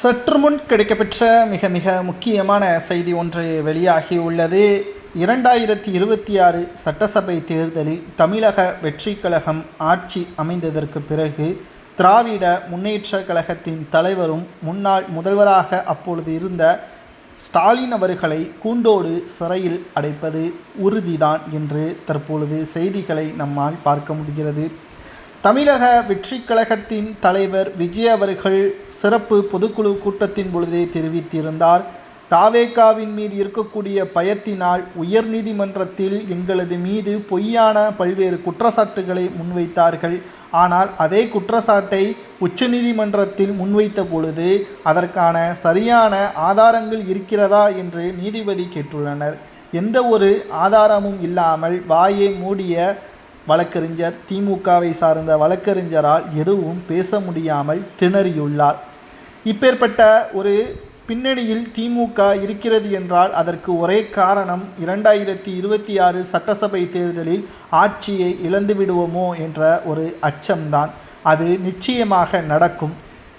சற்று முன் கிடைக்கப்பெற்ற மிக மிக முக்கியமான செய்தி ஒன்று வெளியாகியுள்ளது. இரண்டாயிரத்தி இருபத்தி ஆறு சட்டசபை தேர்தலில் தமிழக வெற்றி கழகம் ஆட்சி அமைந்ததற்கு பிறகு திராவிட முன்னேற்ற கழகத்தின் தலைவரும் முன்னாள் முதல்வராக அப்பொழுது இருந்த ஸ்டாலின் அவர்களை கூண்டோடு சிறையில் அடைப்பது உறுதிதான் என்று தற்பொழுது செய்திகளை நம்மால் பார்க்க முடிகிறது. தமிழக வெற்றிக் கழகத்தின் தலைவர் விஜய் அவர்கள் சிறப்பு பொதுக்குழு கூட்டத்தின் பொழுதே தெரிவித்திருந்தார். தாவேகாவின் மீது இருக்கக்கூடிய பயத்தினால் உயர்நீதிமன்றத்தில் எங்களது மீது பொய்யான பல்வேறு குற்றச்சாட்டுகளை முன்வைத்தார்கள். ஆனால் அதே குற்றச்சாட்டை உச்சநீதிமன்றத்தில் முன்வைத்த பொழுது அதற்கான சரியான ஆதாரங்கள் இருக்கிறதா என்று நீதிபதி கேட்டுள்ளனர். எந்த ஒரு ஆதாரமும் இல்லாமல் வாயை மூடிய வழக்கறிஞர் திமுகவை சார்ந்த வழக்கறிஞரால் எதுவும் பேச முடியாமல் திணறியுள்ளார். இப்பேற்பட்ட ஒரு பின்னணியில் திமுக இருக்கிறது என்றால் அதற்கு ஒரே காரணம் இரண்டாயிரத்தி இருபத்தி ஆறு சட்டசபை தேர்தலில் ஆட்சியை இழந்து விடுவோமோ என்ற ஒரு அச்சம்தான். அது நிச்சயமாக நடக்கும்.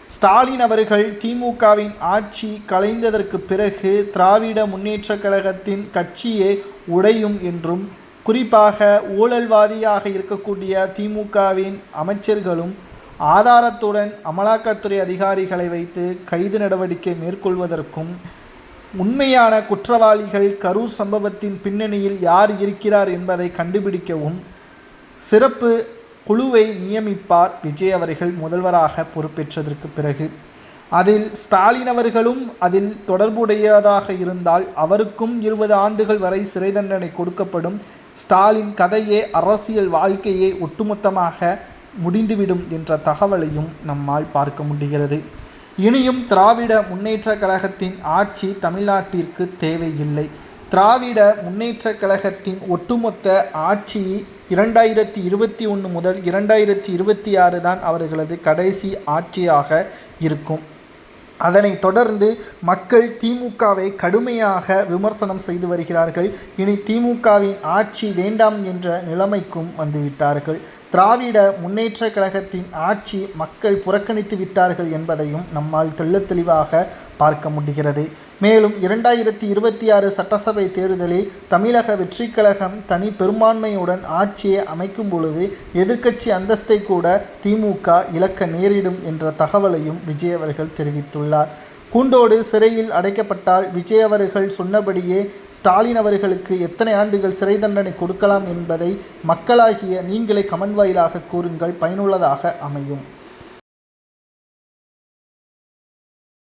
ஸ்டாலின் அவர்கள் திமுகவின் ஆட்சி கலைந்ததற்கு பிறகு திராவிட முன்னேற்றக் கழகத்தின் கட்சியே உடையும் என்றும் குறிப்பாக ஊழல்வாதியாக இருக்கக்கூடிய திமுகவின் அமைச்சர்களும் ஆதாரத்துடன் அமலாக்கத்துறை அதிகாரிகளை வைத்து கைது நடவடிக்கை மேற்கொள்வதற்கும் உண்மையான குற்றவாளிகள் கரூர் சம்பவத்தின் பின்னணியில் யார் இருக்கிறார் என்பதை கண்டுபிடிக்கவும் சிறப்பு குழுவை நியமிப்பார் விஜய் அவர்கள் முதல்வராக பொறுப்பேற்றதற்கு பிறகு. அதில் ஸ்டாலின் அவர்களும் அதில் தொடர்புடையதாக இருந்தால் அவருக்கும் இருபது ஆண்டுகள் வரை சிறை தண்டனை கொடுக்கப்படும் ஸ்டாலின் கதையே அரசியல் வாழ்க்கையே ஒட்டுமொத்தமாக முடிந்துவிடும் என்ற தகவலையும் நம்மால் பார்க்க முடிகிறது. இனியும் திராவிட முன்னேற்ற கழகத்தின் ஆட்சி தமிழ்நாட்டிற்கு தேவையில்லை. திராவிட முன்னேற்ற கழகத்தின் ஒட்டுமொத்த ஆட்சி இரண்டாயிரத்தி இருபத்தி ஒன்று முதல் இரண்டாயிரத்தி இருபத்தி ஆறு தான் அவர்களது கடைசி ஆட்சியாக இருக்கும். அதனைத் தொடர்ந்து மக்கள் திமுகவை கடுமையாக விமர்சனம் செய்து வருகிறார்கள். இனி திமுகவின் ஆட்சி வேண்டாம் என்ற நிலைமைக்கும் வந்துவிட்டார்கள். திராவிட முன்னேற்ற கழகத்தின் ஆட்சி மக்கள் புறக்கணித்து விட்டார்கள் என்பதையும் நம்மால் தெள்ளத் தெளிவாக பார்க்க முடிகிறது. மேலும் இரண்டாயிரத்தி இருபத்தி ஆறு சட்டசபை தேர்தலில் தமிழக வெற்றி கழகம் தனி பெரும்பான்மையுடன் ஆட்சியை அமைக்கும் பொழுது எதிர்க்கட்சி அந்தஸ்தை கூட திமுக இழக்க நேரிடும் என்ற தகவலையும் விஜய் அவர்கள் தெரிவித்துள்ளார். கூண்டோடு சிறையில் அடைக்கப்பட்டால் விஜய் அவர்கள் சொன்னபடியே ஸ்டாலின் அவர்களுக்கு எத்தனை ஆண்டுகள் சிறை தண்டனை கொடுக்கலாம் என்பதை மக்களாகிய நீங்களே கமன் வாயிலாக கூறுங்கள். பயனுள்ளதாக அமையும்.